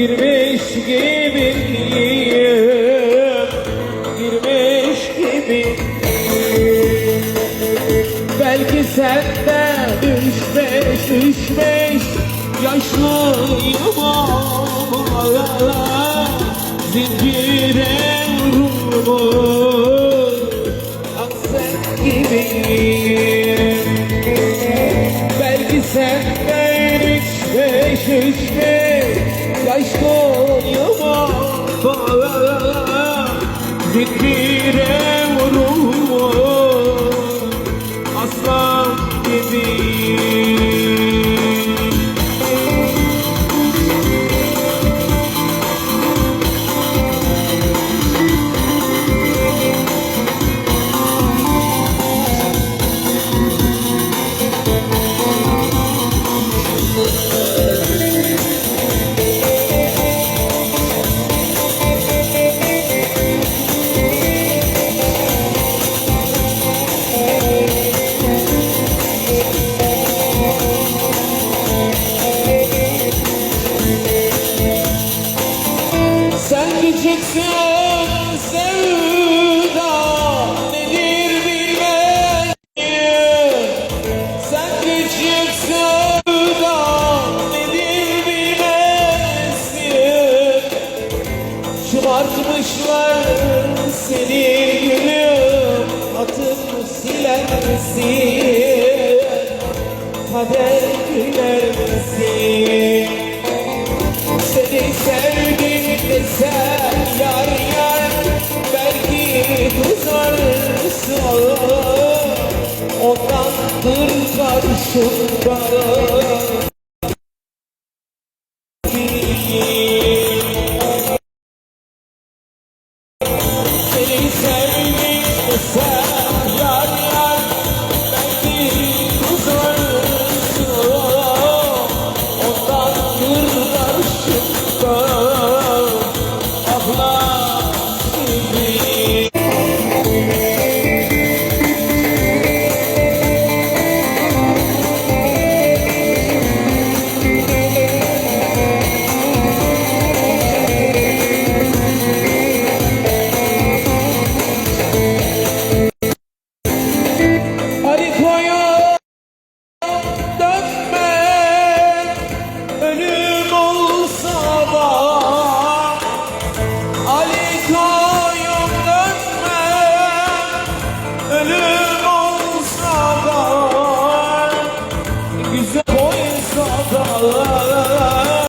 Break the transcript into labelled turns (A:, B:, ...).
A: Girmiş gibiyim Girmiş gibi. Belki sen de düşmüş. Düşmüş Yaşlıyım ama Zincire vurmuş Aksen gibiyim. Belki sen de düşmüş düşmüş Yaşlıyım ama Zincire vurmuş küçüksün sevda nedir bilmezsin Sen küçüksün sevda nedir bilmezsin? Şımartmışlar seni gülüm atıp silersin. Kader gülersin karşımda Seni